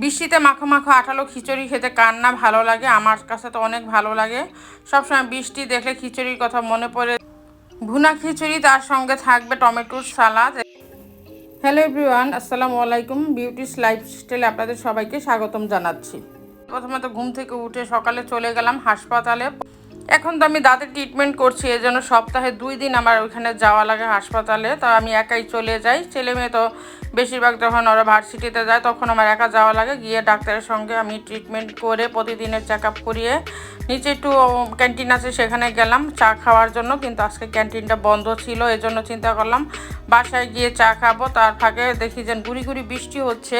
বৃষ্টিতে মাখো মাখো আঠালো খিচুড়ি খেতে কার না ভালো লাগে? আমার কাছে তো অনেক ভালো লাগে। সবসময় বৃষ্টি দেখলে খিচুড়ির কথা মনে পড়ে। ভুনা খিচুড়ি তার সঙ্গে থাকবে টমেটোর সালাদ। হ্যালো এভরিওয়ান, আসসালামু আলাইকুম। বিউটিস লাইফস্টাইলে আপনাদের সবাইকে স্বাগতম জানাচ্ছি। প্রথমে তো ঘুম থেকে উঠে সকালে চলে গেলাম হাসপাতালে। এখন তো আমি দাঁতের ট্রিটমেন্ট করছি, এই জন্য সপ্তাহে দুই দিন আমার ওইখানে যাওয়া লাগে হাসপাতালে। তো আমি একাই চলে যাই। ছেলে মেয়ে তো বেশিরভাগ যখন ওরা ভার্সিটিতে যায়, তখন আমার একা যাওয়া লাগে। গিয়ে ডাক্তারের সঙ্গে আমি ট্রিটমেন্ট করে প্রতিদিনের চেক আপ করিয়ে নিচে একটু ক্যান্টিন আছে, সেখানে গেলাম চা খাওয়ার জন্য। কিন্তু আজকে ক্যান্টিনটা বন্ধ ছিল এই জন্য চিন্তা করলাম বাসায় গিয়ে চা খাব। তার ফাঁকে দেখি যে গুড়ি গুড়ি বৃষ্টি হচ্ছে।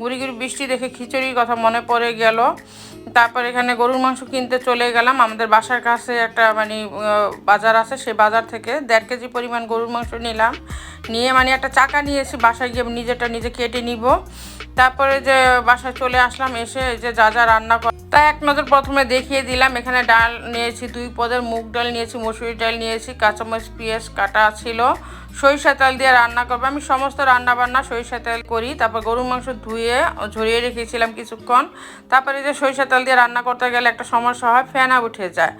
গুড়ি গুড়ি বৃষ্টি দেখে খিচুড়ির কথা মনে পড়ে গেল। তারপর এখানে গরুর মাংস কিনতে চলে গেলাম। আমাদের বাসার কাছে একটা মানে বাজার আছে সেই বাজার থেকে দেড় কেজি পরিমাণ গরুর মাংস নিলাম। নিয়ে মানে একটা চাকা নিয়ে এসে বাসায় গিয়ে নিজেটা নিজে কেটে নিব। তারপরে যে বাসায় চলে আসলাম, এসে যে যা যা রান্না কর তা এক নজর প্রথমে দেখিয়ে দিলাম। এখানে ডাল নিয়েছি, দুই পদের মুগ ডাল নিয়েছি, মসুরি ডাল নিয়েছি, কাঁচামরিচ, পেঁয়াজ কাটা ছিল। সরিষা তেল দিয়ে রান্না করব। আমি সমস্ত রান্না বান্না সরিষা তেল করি। তারপর গরুর মাংস ধুয়ে ঝরিয়ে রেখেছিলাম কিছুক্ষণ। তারপরে যে সরিষা তেল দিয়ে রান্না করতে গেলে একটা সমস্যা হয়, ফেনা উঠে যায়।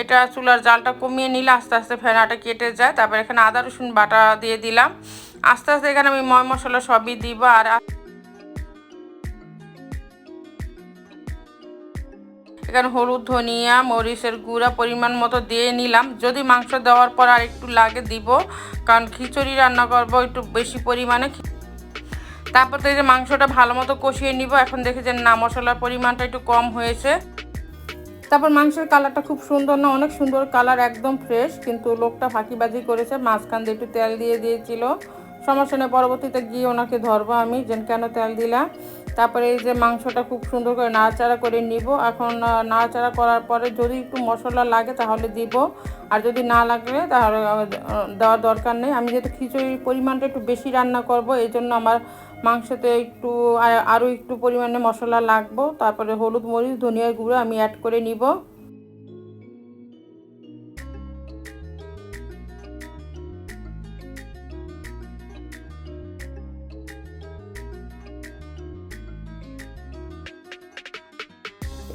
এটা চুলার জালটা কমিয়ে নিলে আস্তে আস্তে ফেনাটা কেটে যায়। তারপর এখানে আদা রসুন বাটা দিয়ে দিলাম। আস্তে আস্তে এখানে আমি ময় মশলা সবই দিব আর এখানে হলুদ, ধনিয়া, মরিচের গুঁড়া পরিমাণ মতো দিয়ে নিলাম। যদি মাংস দেওয়ার পর আর একটু লাগে দিব, কারণ খিচুড়ি রান্না করব একটু বেশি পরিমাণে। তারপর তো এই যে মাংসটা ভালো মতো কষিয়ে নিব, এখন দেখি যে না, মশলার পরিমাণটা একটু কম হয়েছে। তারপর মাংসের কালারটা খুব সুন্দর না, অনেক সুন্দর কালার, একদম ফ্রেশ কিন্তু লোকটা ফাঁকিবাজি করেছে, মাঝখান দিয়ে একটু তেল দিয়ে দিয়েছিল। সমস্যা নেই পরবর্তীতে গিয়ে ওনাকে ধরবো আমি, যে কেন তেল দিলাম। তারপরে এই যে মাংসটা খুব সুন্দর করে নাড়াচাড়া করে নিব। এখন নাড়াচাড়া করার পরে যদি একটু মশলা লাগে তাহলে দিব। আর যদি না লাগলে তাহলে দেওয়ার দরকার নেই। আমি যেহেতু খিচুড়ির পরিমাণটা একটু বেশি রান্না করব এই জন্য আমার মাংসতে একটু আরও একটু পরিমাণে মশলা লাগবো। তারপরে হলুদ মরিচ ধনিয়ার গুঁড়ো আমি অ্যাড করে নিব।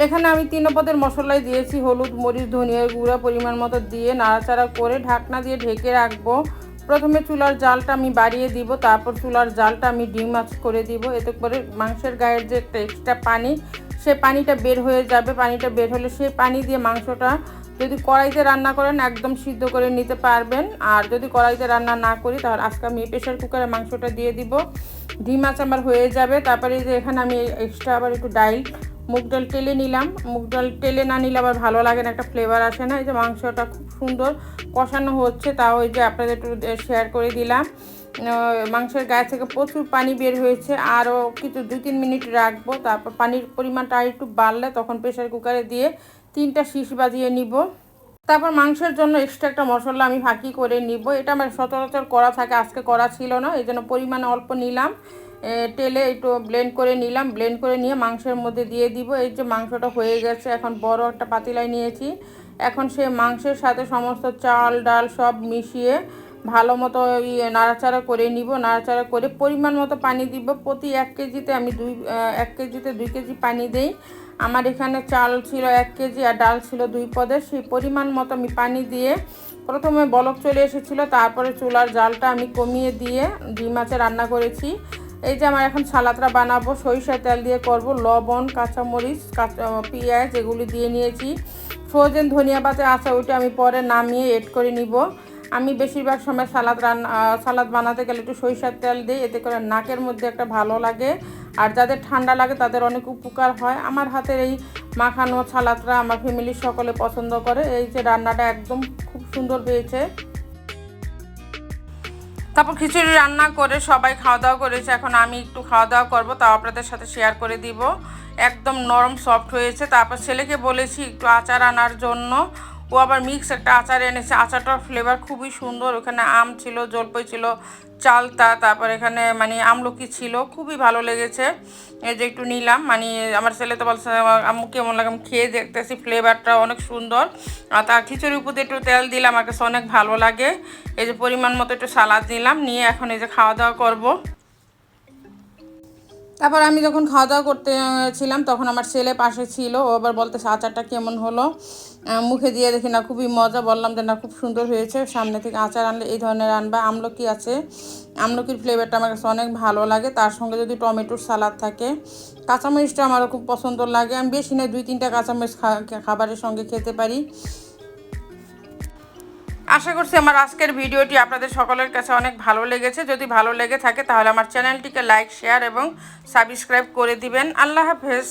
এখানে আমি তিন পদের মশলাই দিয়েছি, হলুদ, মরিচ, ধনিয়ার গুঁড়া পরিমাণ মতো দিয়ে নাড়াচাড়া করে ঢাকনা দিয়ে ঢেকে রাখব। প্রথমে চুলার জালটা আমি বাড়িয়ে দিব, তারপর চুলার জালটা আমি ডিম মাছ করে দিব। এতে করে মাংসের গায়ের যে একটা এক্সট্রা পানি, সে পানিটা বের হয়ে যাবে। পানিটা বের হলে সেই পানি দিয়ে মাংসটা যদি কড়াইতে রান্না করেন, একদম সিদ্ধ করে নিতে পারবেন। আর যদি কড়াইতে রান্না না করি, তাহলে আজকে আমি প্রেশার কুকারে মাংসটা দিয়ে দিব। ডিম মাছ আমার হয়ে যাবে। তারপরে যে এখানে আমি এক্সট্রা আবার একটু ডাইল মুগ ডাল টেলে নিলাম। মুগ ডাল টেলে না নিলে আবার ভালো লাগে না, একটা ফ্লেভার আসে না। এই যে মাংসটা খুব সুন্দর কষানো হচ্ছে তাও ওই যে আপনাদের একটু শেয়ার করে দিলাম। মাংসের গায়ে থেকে প্রচুর পানি বের হয়েছে, আরও কিছু দুই তিন মিনিট রাখব, তারপর পানির পরিমাণটা আর একটু বাড়লে তখন প্রেশার কুকারে দিয়ে তিনটা শীষ বাজিয়ে নিব। তারপর মাংসের জন্য এক্সট্রা একটা মশলা আমি ফাঁকি করে নিব। এটা আমার সচরাচর করা থাকে, আজকে করা ছিল না, এই জন্য পরিমাণে অল্প নিলাম। তেলে একটু ব্লেন্ড করে নিলাম ব্লেন্ড করে নিয়ে মাংসের মধ্যে দিয়ে দিব। এই যে মাংসটা হয়ে গেছে, এখন বড় একটা পাতিলায় নিয়েছি। এখন সে মাংসের সাথে সমস্ত চাল, ডাল সব মিশিয়ে ভালো মতো নাড়াচাড়া করে নিব। নাড়াচাড়া করে পরিমাণ মতো পানি দিব। প্রতি এক কেজিতে আমি দুই এক কেজিতে দুই কেজি পানি দেই। আমার এখানে চাল ছিল এক কেজি আর ডাল ছিল দুই পদের। সেই পরিমাণ মতো আমি পানি দিয়ে প্রথমে বলক চলে এসেছিল। তারপরে চুলার জালটা আমি কমিয়ে দিয়ে ডিম মাছে রান্না করেছি। এই যে আমার এখন সালাদটা বানাবো, সরিষার তেল দিয়ে করব, লবণ, কাঁচামরিচ, কাঁচা পেঁয়াজ এগুলি দিয়ে নিয়েছি। ফ্রোজেন ধনিয়া পাতা আছে, ওইটা আমি পরে নামিয়ে এড করে নিব। আমি বেশিরভাগ সময় সালাদ রান্না সালাদ বানাতে গেলে একটু সরিষার তেল দিই, এতে করে নাকের মধ্যে একটা ভালো লাগে। আর যাদের ঠান্ডা লাগে তাদের অনেক উপকার হয়। আমার হাতের এই মাখানো সালাদটা আমার ফ্যামিলির সকলে পছন্দ করে। এই যে রান্নাটা একদম খুব সুন্দর হয়েছে। তারপর খিচুড়ি রান্না করে সবাই খাওয়া দাওয়া করেছে। এখন আমি একটু খাওয়া দাওয়া করব, তাও আপনাদের সাথে শেয়ার করে দিব। একদম নরম সফট হয়েছে। তারপর ছেলেকে বলেছি একটু আচার আনার জন্য। ও আবার মিক্স একটা আচার এনেছে। আচারটার ফ্লেভার খুবই সুন্দর। ওখানে আম ছিল, জলপাই ছিল, চালতা, তারপর এখানে মানে আমলকি ছিল। খুবই ভালো লেগেছে। এই যে একটু নিলাম। মানে আমার ছেলে তো বলছে, আম্মু, কেমন লাগে? আমি খেয়ে দেখতেছি ফ্লেভারটা অনেক সুন্দর। আর তার খিচুড়ির উপরে একটু তেল দিলাম, আমার কাছে অনেক ভালো লাগে। এই যে পরিমাণ মতো একটু সালাদ নিলাম। নিয়ে এখন এই যে খাওয়া দাওয়া করব। তারপর আমি যখন খাওয়া দাওয়া করতে ছিলাম, তখন আমার ছেলে পাশে ছিল। ও আবার বলতেছে, আচারটা কেমন হলো? মুখে দিয়ে দেখি না, খুবই মজা। বললাম যে, না, খুব সুন্দর হয়েছে। সামনে থেকে আচার আনলে এই ধরনের আনবা। আমলকি আছে। আমলকির ফ্লেভারটা আমার কাছে অনেক ভালো লাগে। তার সঙ্গে যদি টমেটোর সালাদ থাকে, কাঁচামরিচটা আমারও খুব পছন্দ লাগে। আমি বেশি না দুই তিনটা কাঁচামরিচ খাবারের সঙ্গে খেতে পারি। আশা করছি আমার আজকের ভিডিওটি আপনাদের সকলের কাছে অনেক ভালো লেগেছে। যদি ভালো লেগে থাকে তাহলে আমার চ্যানেলটিকে লাইক শেয়ার এবং সাবস্ক্রাইব করে দিবেন। আল্লাহ হাফেজ।